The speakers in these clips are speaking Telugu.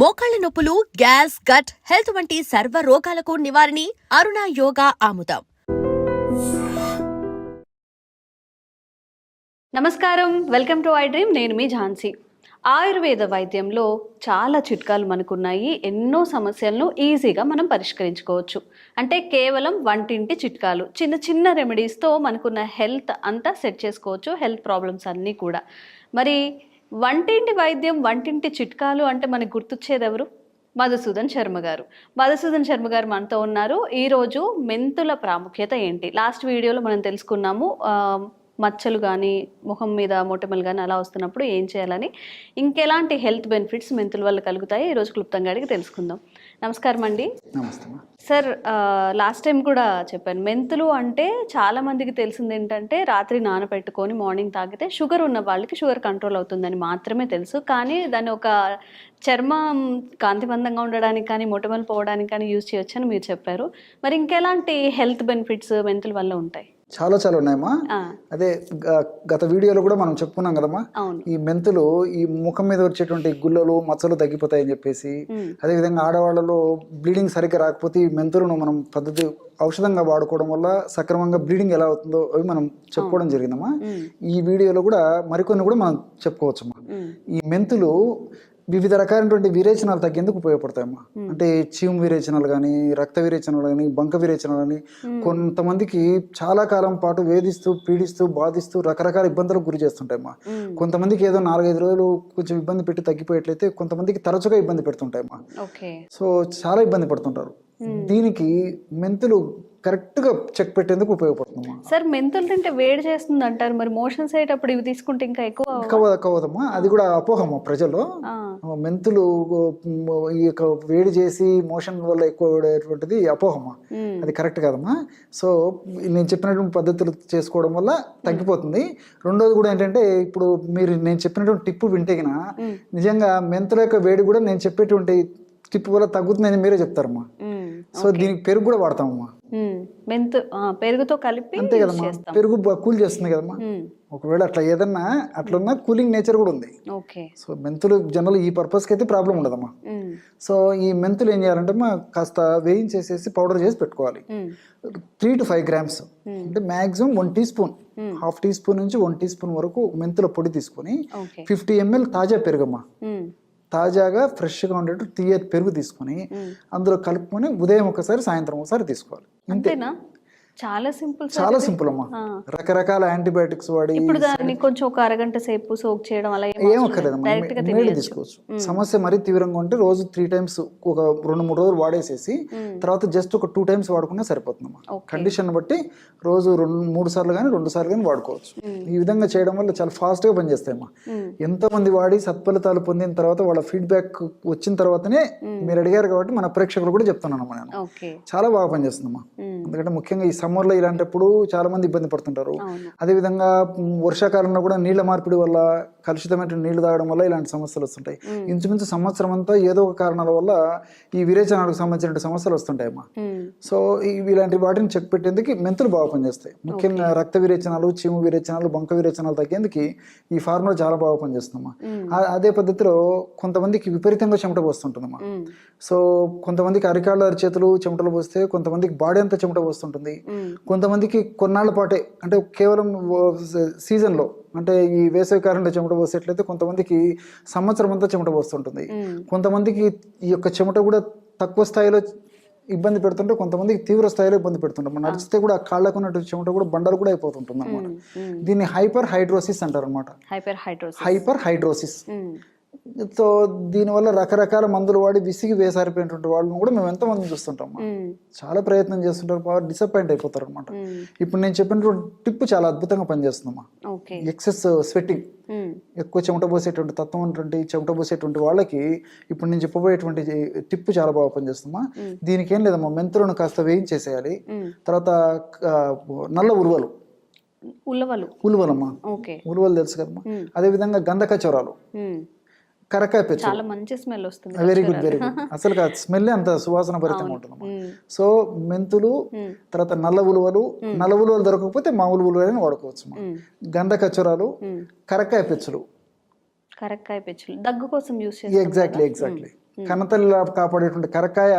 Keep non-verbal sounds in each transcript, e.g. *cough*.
మోకాళ్ళ నొప్పులు గ్యాస్ గట్ హెల్త్ వంటి సర్వ రోగాలకు నివారణి అరుణ యోగా ఆముదం. నమస్కారం. Welcome to I dream. నేను మీ ఝాన్సీ. ఆయుర్వేద వైద్యంలో చాలా చిట్కాలు మనకున్నాయి. ఎన్నో సమస్యలను ఈజీగా మనం పరిష్కరించుకోవచ్చు. అంటే కేవలం వంటింటి చిట్కాలు. చిన్న చిన్న రెమెడీస్తో మనకున్న హెల్త్ అంతా సెట్ చేసుకోవచ్చు. హెల్త్ ప్రాబ్లమ్స్ అన్నీ కూడా. మరి వంటింటి వైద్యం వంటింటి చిట్కాలు అంటే మనకు గుర్తొచ్చేది ఎవరు? మధుసూదన్ శర్మ గారు. మధుసూదన్ శర్మ గారు మనతో ఉన్నారు. ఈరోజు మెంతుల ప్రాముఖ్యత ఏంటి? లాస్ట్ వీడియోలో మనం తెలుసుకున్నాము మచ్చలు కానీ ముఖం మీద మొటమలు కానీ అలా వస్తున్నప్పుడు ఏం చేయాలని. ఇంకెలాంటి హెల్త్ బెనిఫిట్స్ మెంతుల వల్ల కలుగుతాయి? ఈరోజు క్లుప్తంగా అడిగి తెలుసుకుందాం. నమస్కారం అండి నమస్తే. సార్ లాస్ట్ టైం కూడా చెప్పాను. మెంతులు అంటే చాలా మందికి తెలిసింది ఏంటంటే రాత్రి నానబెట్టుకొని మార్నింగ్ తాగితే షుగర్ ఉన్న వాళ్ళకి షుగర్ కంట్రోల్ అవుతుందని మాత్రమే తెలుసు. కానీ దాన్ని ఒక చర్మం కాంతివంతంగా ఉండడానికి కానీ మొటిమలు పోవడానికి కానీ యూజ్ చేయొచ్చని మీరు చెప్పారు. మరి ఇంకెలాంటి హెల్త్ బెనిఫిట్స్ మెంతుల వల్ల ఉంటాయి? చాలా చాలా ఉన్నాయమ్మా. అదే గత వీడియోలో కూడా మనం చెప్పుకున్నాం కదమ్మా. ఈ మెంతులు ఈ ముఖం మీద వచ్చేటువంటి గుల్లలు మచ్చలు తగ్గిపోతాయని చెప్పేసి అదేవిధంగా ఆడవాళ్ళలో బ్లీడింగ్ సరిగ్గా రాకపోతే ఈ మెంతులను మనం పద్ధతి ఔషధంగా వాడుకోవడం వల్ల సక్రమంగా బ్లీడింగ్ ఎలా అవుతుందో అవి మనం చెప్పుకోవడం జరిగిందమ్మా. ఈ వీడియోలో కూడా మరికొన్ని కూడా మనం చెప్పుకోవచ్చమ్మా. ఈ మెంతులు వివిధ రకాలైనటువంటి విరేచనాలు తగ్గేందుకు ఉపయోగపడతాయమ్మా? అంటే చీము విరేచనాలు కానీ రక్త విరేచనాలు కానీ బంక విరేచనాలు కానీ కొంతమందికి చాలా కాలం పాటు వేధిస్తూ పీడిస్తూ బాధిస్తూ రకరకాల ఇబ్బందులకు గురి చేస్తుంటాయమ్మా. కొంతమందికి ఏదో నాలుగైదు రోజులు కొంచెం ఇబ్బంది పెట్టి తగ్గిపోయేట్లయితే కొంతమందికి తరచుగా ఇబ్బంది పెడుతుంటాయమ్మా. సో చాలా ఇబ్బంది పడుతుంటారు. దీనికి మెంతులు కరెక్ట్గా చెక్ పెట్టేందుకు ఉపయోగపడుతుందమ్మా. సార్ మెంతులు తింటే వేడి చేస్తుంది అంటారు. మరి మోషన్స్ అయ్యేటప్పుడు ఇవి తీసుకుంటే ఇంకా ఎక్కువ కవ కవదమ్మా అది కూడా అపోహమ్మా ప్రజల్లో. ఆ, మెంతులు ఈ యొక్క వేడి చేసి మోషన్ వల్ల ఎక్కువ అపోహమ్మా ఉమ్, అది కరెక్ట్ కాదమ్మా. సో నేను చెప్పినటువంటి పద్ధతులు చేసుకోవడం వల్ల తగ్గిపోతుంది. రెండోది కూడా ఏంటంటే ఇప్పుడు మీరు నేను చెప్పినటువంటి టిప్పు వింటే గిన ఉమ్, నిజంగా మెంతుల యొక్క వేడి కూడా నేను చెప్పేటువంటి టిప్పు వల్ల తగ్గుతుందని మీరే చెప్తారమ్మా. సో దీనికి పెరుగు కూడా వాడతామమ్మా. మెంతు పెరుగుతో కలిపి అంతే కదమ్మా. పెరుగు కూల్ చేస్తుంది కదమ్మా. ఒకవేళ అట్లా ఏదన్నా అట్లున్నా కూలింగ్ నేచర్ కూడా ఉంది. ఓకే. సో మెంతులు జనరల్ ఈ పర్పస్కి అయితే ప్రాబ్లం ఉండదమ్మా సో ఈ మెంతులు ఏం చేయాలంటే మా కాస్త వేయించేసేసి పౌడర్ చేసి పెట్టుకోవాలి. Three to five grams. అంటే maximum one teaspoon. Half teaspoon నుంచి వన్ టీ స్పూన్ వరకు మెంతుల పొడి తీసుకొని ఫిఫ్టీ ఎంఎల్ తాజా పెరుగమ్మా. తాజాగా ఫ్రెష్గా ఉండేట్టు తీయ పెరుగు తీసుకొని. అందులో కలుపుకొని ఉదయం ఒకసారి సాయంత్రం ఒకసారి తీసుకోవాలి. అంతేనా? చాలా సింపుల్ చాలా. సింపుల్ అమ్మా. రకరకాల యాంటీబయాటిక్స్ వాడి ఇప్పుడు దాన్ని కొంచెం ఒక అరగంట సేపు సోక్ చేయడం అలా ఏం గా తినేయచ్చు. తీసుకోవచ్చు. సమస్య మరీ తీవ్రంగా ఉంటే రోజు త్రీ టైమ్స్ ఒక రెండు మూడు రోజులు వాడేసేసి తర్వాత జస్ట్ ఒక టూ టైమ్స్ వాడుకున్నా సరిపోతుందమ్మా. కండిషన్ బట్టి రోజు రెండు మూడు సార్లు కానీ రెండు సార్లు కానీ వాడుకోవచ్చు. ఈ విధంగా చేయడం వల్ల చాలా ఫాస్ట్గా పనిచేస్తాయమ్మా. ఉమ్, ఎంతో మంది వాడి సత్ఫలితాలు పొందిన తర్వాత వాళ్ళ ఫీడ్బ్యాక్ వచ్చిన తర్వాతనే మీరు అడిగారు కాబట్టి మన ప్రేక్షకులు కూడా చెప్తున్నాను అమ్మా నేను చాలా బాగా పనిచేస్తుందమ్మా. ఎందుకంటే ముఖ్యంగా ఈ సమ్మర్లో ఇలాంటప్పుడు చాలా మంది ఇబ్బంది పడుతుంటారు. అదేవిధంగా వర్షాకాలంలో కూడా నీళ్ళ మార్పిడి వల్ల కలుషితమైన నీళ్ళు తాగడం వల్ల ఇలాంటి సమస్యలు వస్తుంటాయి. ఇంచుమించు సంవత్సరం అంతా ఏదో ఒక కారణాల వల్ల ఈ విరేచనాలకు సంబంధించిన సమస్యలు వస్తుంటాయి అమ్మా. ఉమ్, సో ఇలాంటి వాటిని చెక్ పెట్టేందుకు మెంతులు బాగా పనిచేస్తాయి. ముఖ్యంగా రక్త విరేచనాలు చీము విరేచనాలు బంక విరేచనాలు తగ్గేందుకు ఈ ఫార్ములా చాలా బాగా పనిచేస్తుందమ్మా అదే పద్ధతిలో కొంతమందికి విపరీతంగా చెమట పోస్తుంటుందమ్మా సో కొంతమందికి అరికాళ్ళ అరిచేతులు చెమటలు పోస్తే కొంతమందికి బాడీ అంతా చెమట పోస్తుంటుంది. కొంతమందికి కొన్నాళ్ళ పాటే అంటే కేవలం సీజన్లో అంటే ఈ వేసవి కాలంలో చెమట పోసేట్లయితే కొంతమందికి సంవత్సరం అంతా చెమట పోస్తుంటుంది. కొంతమందికి ఈ యొక్క చెమట కూడా తక్కువ స్థాయిలో ఇబ్బంది పెడుతుంటే కొంతమందికి తీవ్ర స్థాయిలో ఇబ్బంది పెడుతుంటాం. మనం నడిచితే కూడా కాళ్ళకు ఉన్నట్టు చెమట కూడా బండలు కూడా అయిపోతుంటుంది అనమాట. దీన్ని హైపర్ హైడ్రోసిస్ అంటారు అనమాట హైపర్ హైడ్రోసిస్. సో దీనివల్ల రకరకాల మందులు వాడి విసిగి వేసారిపోయినటువంటి వాళ్ళని కూడా మేము ఎంతో మంది చూస్తుంటాం చాలా ప్రయత్నం చేస్తుంటారు బాగా డిసప్పాయింట్ అయిపోతారు అనమాట ఇప్పుడు నేను చెప్పినటువంటి టిప్ చాలా అద్భుతంగా పనిచేస్తుందమ్మా. ఎక్సెస్ స్వెట్టింగ్ ఎక్కువ చెమట పోసేటువంటి తత్వం ఉన్నటువంటి చెమట పోసేటువంటి వాళ్ళకి ఇప్పుడు నేను చెప్పబోయేటువంటి టిప్ చాలా బాగా పనిచేస్తుందమ్మా. దీనికి ఏం లేదమ్మా మెంతులను కాస్త వేయించేసేయాలి. తర్వాత నల్ల ఉలువలు. ఉల్లవలు ఉలువలమ్మా. ఉలువలు తెలుసు కదమ్మా. ఉమ్, అదేవిధంగా గంధకచోరాలు. కరకాయ పెచ్చు చాలా మంచి స్మెల్ వస్తుంది వెరీ గుడ్ వెరీ గుడ్ అసలు స్మెల్ అంత *laughs* సువాసన భరితంగా ఉమ్, సో మెంతులు తర్వాత నల్ల ఉలువలు నల్ల ఉలువలు దొరకకపోతే మామూలు ఉలువలని వాడుకోవచ్చు గంధకచోరాలు ఉమ్. కరకాయ పెచ్చులు కరక్కాయ పెచ్చులు దగ్గు కోసం యూస్ చేస్తాం ఎగ్జాక్ట్లీ ఎగ్జాక్ట్లీ కన్నతల్లి కాపాడేటువంటి కరకాయ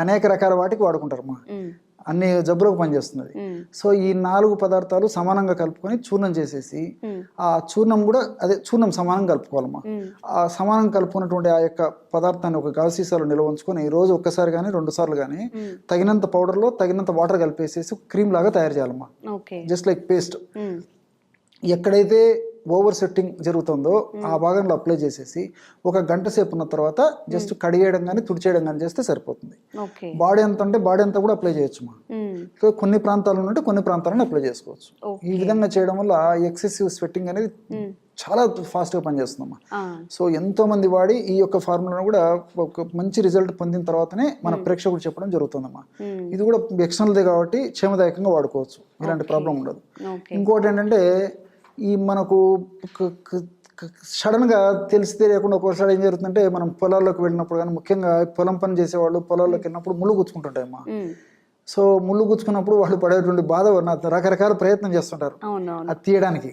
అనేక రకాల వాటికి వాడుకుంటారమ్మా. ఉమ్, అన్ని జబ్బులకు పనిచేస్తుంది ఉమ్, సో ఈ నాలుగు పదార్థాలు సమానంగా కలుపుకొని చూర్ణం చేసేసి ఆ చూర్ణం కూడా అదే చూర్ణం సమానంగా కలుపుకోవాలమ్మా. ఆ సమానం కలుపుకున్నటువంటి ఆ యొక్క పదార్థాన్ని ఒక గాజు సీసాలో నిల్వ ఉంచుకొని రోజు ఒక్కసారి కానీ రెండు సార్లు కానీ తగినంత పౌడర్లో తగినంత వాటర్ కలిపేసేసి క్రీమ్ లాగా తయారు చేయాలమ్మా. Just like paste. ఎక్కడైతే ఓవర్ సెట్టింగ్ జరుగుతుందో ఆ భాగంలో అప్లై చేసేసి ఒక గంట సేపు ఉన్న తర్వాత జస్ట్ కడిగేయడం కానీ తుడిచేయడం కానీ చేస్తే సరిపోతుంది. బాడీ ఎంత అంటే బాడీ అంతా కూడా అప్లై చేయొచ్చు ఇంకా కొన్ని ప్రాంతాలు ఉంటే కొన్ని ప్రాంతాలను అప్లై చేసుకోవచ్చు. ఈ విధంగా చేయడం వల్ల ఎక్సెసివ్ స్వెట్టింగ్ అనేది చాలా ఫాస్ట్గా పనిచేస్తుందమ్మా సో ఎంతో మంది వాడి ఈ యొక్క ఫార్ములాను కూడా ఒక మంచి రిజల్ట్ పొందిన తర్వాతనే మన ప్రేక్షకుడు చెప్పడం జరుగుతుందమ్మా ఇది కూడా ఎక్స్టర్నల్దే కాబట్టి క్షేమదాయకంగా వాడుకోవచ్చు. ఇలాంటి ప్రాబ్లం ఉండదు. ఇంకోటి ఏంటంటే ఈ మనకు సడన్గా తెలిసి తెలియకుండా ఒక్కోసారి ఏం జరుగుతుందంటే మనం పొలాల్లోకి వెళ్ళినప్పుడు కానీ ముఖ్యంగా పొలం పని చేసేవాళ్ళు పొలాల్లోకి వెళ్ళినప్పుడు ముళ్ళు గుచ్చుకుంటుంటాయమ్మా. సో ముళ్ళు గుచ్చుకున్నప్పుడు వాళ్ళు పడేటువంటి బాధ రకరకాల ప్రయత్నం చేస్తుంటారు. అది తీయడానికి.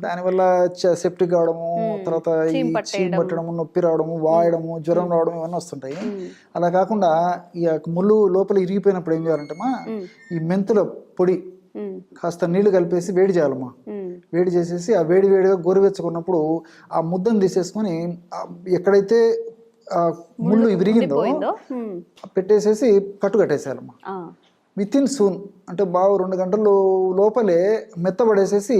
దానివల్ల సెప్టిక్ కావడము తర్వాత చీమ్. పట్టడము నొప్పి రావడము వాయడము జ్వరం రావడం ఇవన్నీ వస్తుంటాయి. అలా కాకుండా ఈ ముళ్ళు లోపల ఇరిగిపోయినప్పుడు ఏం చేయాలంటే మా ఈ మెంతుల పొడి కాస్త నీళ్ళు కలిపేసి వేడి చేయాలమ్మా. వేడి చేసేసి ఆ వేడి వేడిగా గోరువెచ్చుకున్నప్పుడు ఆ ముద్దను తీసేసుకొని ఎక్కడైతే ఆ ముళ్ళు విరిగిందో పెట్టేసేసి కట్టు కట్టేసేయాలమ్మా విత్ ఇన్ సూన్ అంటే బాగా రెండు గంటలు లోపలే మెత్తబడేసేసి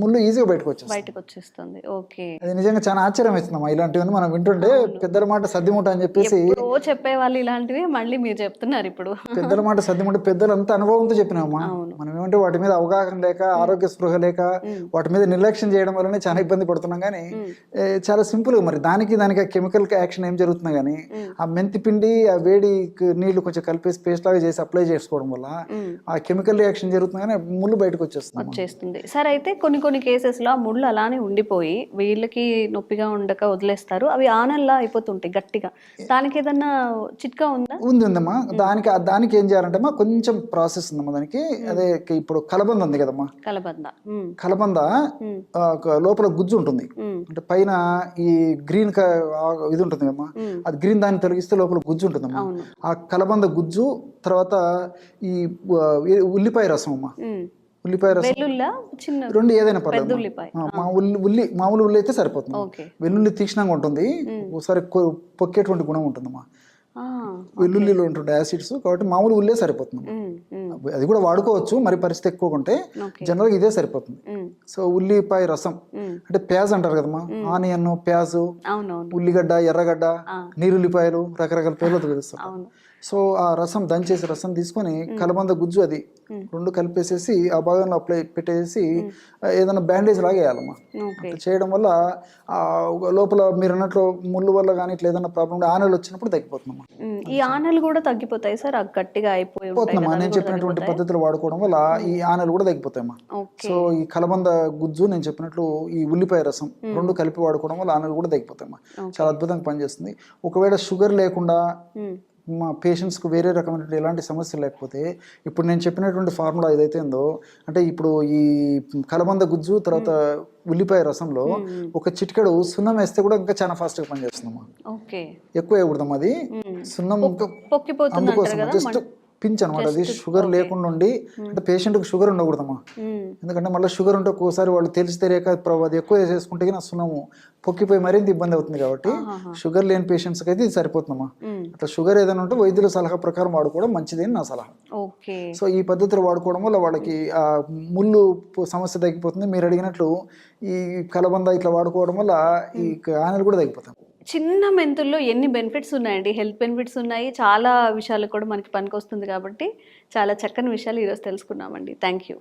ముళ్ళు ఈజీగా బయటకు వచ్చేస్తుంది బయటకు వచ్చేస్తుంది ఓకే. అది నిజంగా చాలా ఆశ్చర్యం వేస్తుందమ్మా ఇలాంటివన్నీ మనం వింటుంటే పెద్దల మాట సర్దిముట అని చెప్పేసి చెప్పేవాళ్ళు ఇలాంటివి మళ్ళీ మీరు చెప్తున్నారు ఇప్పుడు. పెద్దల మాట సర్దిముట పెద్దలు అంతా అనుభవంతో చెప్పినామమ్మా. అవును. మనం ఏమంటే వాటి మీద అవగాహన లేక ఆరోగ్య స్పృహ లేక వాటి మీద నిర్లక్ష్యం చేయడం వల్లనే చాలా ఇబ్బంది పడుతున్నాం. కానీ చాలా సింపుల్గా మరి దానికి దానికి కెమికల్ యాక్షన్ ఏం జరుగుతున్నా కానీ ఆ మెంతి పిండి ఆ వేడి నీళ్ళు కొంచెం కలిపేసి పేస్ట్ లాగా చేసి అప్లై చేసుకోవడం వల్ల ఉమ్. ఆ కెమికల్ రియాక్షన్ జరుగుతున్నా కానీ ముళ్ళు బయటకు వచ్చేస్తుంది వచ్చేస్తుంది. సరే అయితే కొన్ని కొన్ని కేసెస్లో ఆ ముళ్ళు అలానే ఉండిపోయి వీళ్ళకి నొప్పిగా ఉండక వదిలేస్తారు. అవి ఆనల్లా అయిపోతుంటాయి గట్టిగా. దానికి ఏదన్నా చిట్కా ఉందా? ఉంది ఉందమ్మా. దానికి దానికి ఏం చేయాలంటే కొంచెం ప్రాసెస్ ఉందమ్మా దానికి. అదే ఇప్పుడు కలబంద ఉంది కదమ్మా. కలబంద. కలబంద లోపల గుజ్జు ఉంటుంది. అంటే పైన ఈ గ్రీన్ ఇది ఉంటుంది కదమ్మా. అది గ్రీన్ దాన్ని తొలగిస్తే లోపల గుజ్జు ఉంటుందమ్మా. ఆ కలబంద గుజ్జు తర్వాత ఈ ఉల్లిపాయ రసం అమ్మా. ఉల్లిపాయ రసం రెండు ఏదైనా పర్లేదు మా ఉల్లి ఉల్లి మామూలు ఉల్లి అయితే సరిపోతుంది. వెల్లుల్లి తీక్షణంగా ఉంటుంది. ఒకసారి పొక్కేటువంటి గుణం ఉంటుందమ్మా. వెల్లుల్లిలో ఉంటుండే యాసిడ్స్ కాబట్టి మామూలు ఉల్లే సరిపోతుంది. అది కూడా వాడుకోవచ్చు మరి పరిస్థితి ఎక్కువ ఉంటే జనరల్గా ఇదే సరిపోతుంది. సో ఉల్లిపాయ రసం. అంటే ప్యాజ్ అంటారు కదమ్మా. ఆనియన్ ప్యాజు ఉల్లిగడ్డ ఎర్రగడ్డ. నీరుల్లిపాయలు రకరకాల పేర్లతో పిలుస్తారు. అవును సో ఆ రసం దంచేసి రసం తీసుకొని కలబంద గుజ్జు అది రెండు కలిపేసేసి ఆ భాగంలో అప్లై పెట్టేసి ఏదైనా బ్యాండేజ్ లాగా వేయాలమ్మా ఓకే. అట్లా చేయడం వల్ల ఆ లోపల మీరు అన్నట్లు ముళ్ళు వల్ల కానీ ఇట్లా ఏదైనా ప్రాబ్లం ఆనలు వచ్చినప్పుడు తగ్గిపోతుందమ్మా. ఈ ఆనలు కూడా తగ్గిపోతాయి సార్? గట్టిగా అయిపోయి పోతుందమ్మా. నేను చెప్పినటువంటి పద్ధతులు వాడుకోవడం వల్ల ఈ ఆనలు కూడా తగ్గిపోతాయమ్మా. సో ఈ కలబంద గుజ్జు నేను చెప్పినట్లు ఈ ఉల్లిపాయ రసం రెండు కలిపి వాడుకోవడం వల్ల ఆనలు కూడా తగ్గిపోతాయమ్మా. చాలా అద్భుతంగా పనిచేస్తుంది. ఒకవేళ షుగర్ లేకుండా మా పేషెంట్స్కి వేరే రకమైనటువంటి ఎలాంటి సమస్యలు లేకపోతే ఇప్పుడు నేను చెప్పినటువంటి ఫార్ములా ఏదైతే ఉందో అంటే ఇప్పుడు ఈ కలబంద గుజ్జు తర్వాత ఉల్లిపాయ రసంలో ఒక చిటికెడు సున్నం వేస్తే కూడా ఇంకా చాలా ఫాస్ట్గా పనిచేస్తుందమ్మా. ఎక్కువ వేయకూడదమ్మా అది. సున్నం అందుకోసం జస్ట్ పించ్ అనమాట అది షుగర్ లేకుండా ఉండి అంటే పేషెంట్కి షుగర్ ఉండకూడదమ్మా. ఉమ్, ఎందుకంటే మళ్ళీ షుగర్ ఉంటే ఒక్కోసారి వాళ్ళు తెలిసి తెలియక అది ఎక్కువ వేసేసుకుంటే నా సున్నము పొక్కిపోయి మరింత ఇబ్బంది అవుతుంది కాబట్టి షుగర్ లేని పేషెంట్స్కి అయితే ఇది సరిపోతుందమ్మా. ఉమ్, అట్లా షుగర్ ఏదైనా ఉంటే వైద్యుల సలహా ప్రకారం వాడుకోవడం మంచిది అని నా సలహా. ఓకే సో ఈ పద్ధతిలో వాడుకోవడం వల్ల వాళ్ళకి ఆ ముళ్ళు సమస్య తగ్గిపోతుంది. మీరు అడిగినట్లు ఈ కలబంద ఇట్లా వాడుకోవడం వల్ల ఈ ఆనలు కూడా తగ్గిపోతాయి చిన్న మెంతుల్లో ఎన్ని బెనిఫిట్స్ ఉన్నాయండి? హెల్త్ బెనిఫిట్స్ ఉన్నాయి. చాలా విషయాలు కూడా మనకి పనికొస్తుంది కాబట్టి చాలా చక్కని విషయాలు ఈరోజు తెలుసుకున్నామండి. Thank you